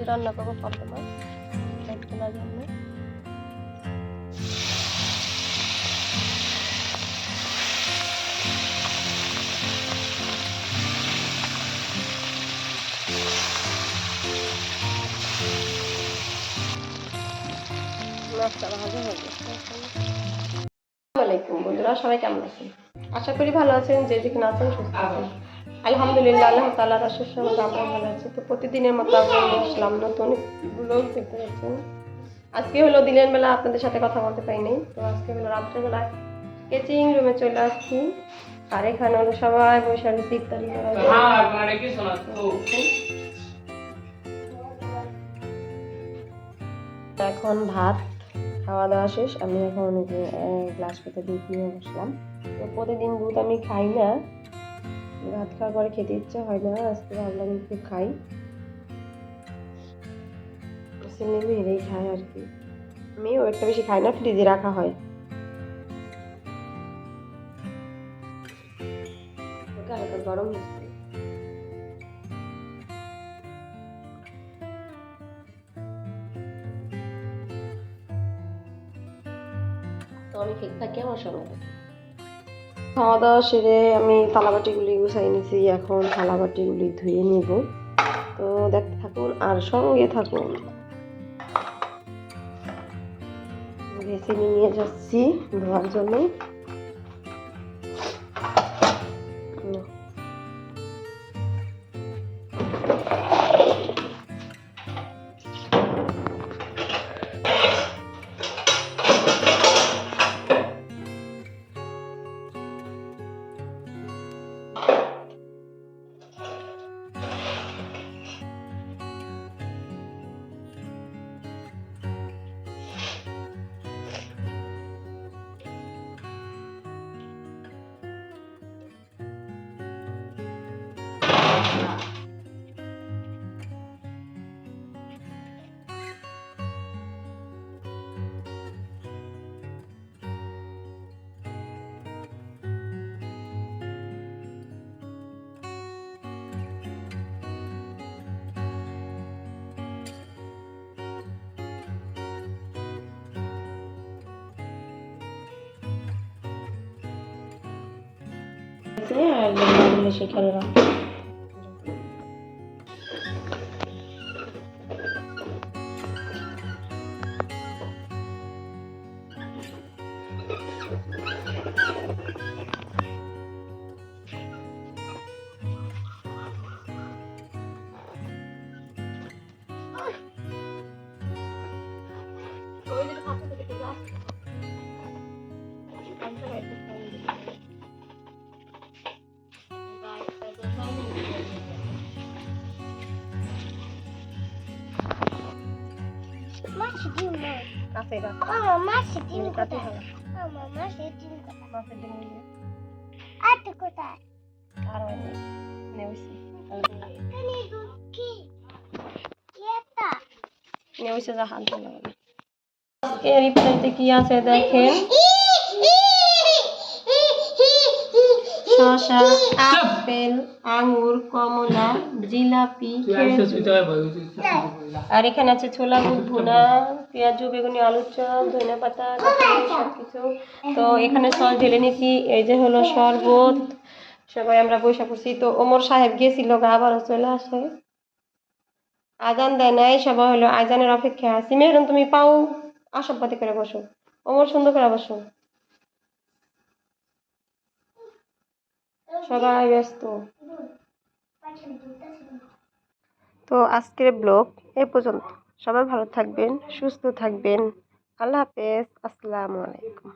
যে রান্না করব পাবদা মাছ তোলার জন্য। বন্ধুরা, সবাই কেমন আছেন? আশা করি ভালো আছেন, যে যেখানে আছেন সুস্থ আছেন। আলহামদুলিল্লাহ আল্লাহ তালা রাসুর সঙ্গে আমরা ভালো আছি। তো প্রতিদিনের মতো আসলাম নতুনগুলো দেখতে পাচ্ছেন আজকে হলো দিনের বেলা আপনাদের সাথে কথা বলতে পাইনি তো আজকে হলো রাত্রেবেলা রুমে চলে আসছি। আর এখানে হলো সবাই বসে আমি এখন ভাত খাওয়া দাওয়া শেষ। আমি এখন গ্লাস পেতে দিয়ে বসলাম। তো প্রতিদিন দুধ আমি খাই না। ভাত খাওয়ার পরে খেতে ইচ্ছা হয় না, আজকে ভাবলাম একটু খাই। ছেলে মেয়েরাই খায় আর কি। আমিও একটা বেশি খাই না, ফ্রিজে রাখা হয়। গরম তো আমি খেতে থাকি আমার সঙ্গে। খাওয়া দাওয়া সেরে আমি থালাবাটিগুলি গুছাই নিছি, এখন থালাবাটিগুলি ধুয়ে নিব। তো দেখতে থাকুন আর সঙ্গে থাকুন। ভেসিনি নিয়ে যাচ্ছি ধোয়ার জন্য। అయితే వెళ్ళి చేయాలి রাখব মাছ ডিম নয় কাছে রাখ মামা ডিম কোথায় মাছের ডিম নিয়ে আর তো কোথায় আর হয় না নেউছি এখানে দুঃখী কি একটা নেউছে যা হাত লাগে এর ইফতারিতে কি আছে দেখেন শশা আপেল আঙুর কমলা জিলাপি আর এখানে আছে ছোলা বুট ভুনা পেঁয়াজু বেগুনি আলুর চপ ধনে পাতা সবকিছু। তো এখানে সল ঢেলে নিয়েছি এই যে হলো শরবত। সবাই আমরা বৈশা করছি তো ওমর সাহেব গেছিল গা আবারও চলে আসে। আজান দেয় নাই সবাই হলো আজানের অপেক্ষা আছি মেহরুম তুমি পাও আসবপাতি করে বসো। ওমর সুন্দর করে বসো। সবাই ব্যস্ত। তো আজকের ব্লগ এ পর্যন্ত। সবাই ভালো থাকবেন, সুস্থ থাকবেন। আল্লাহ হাফেজ, আসসালামু আলাইকুম।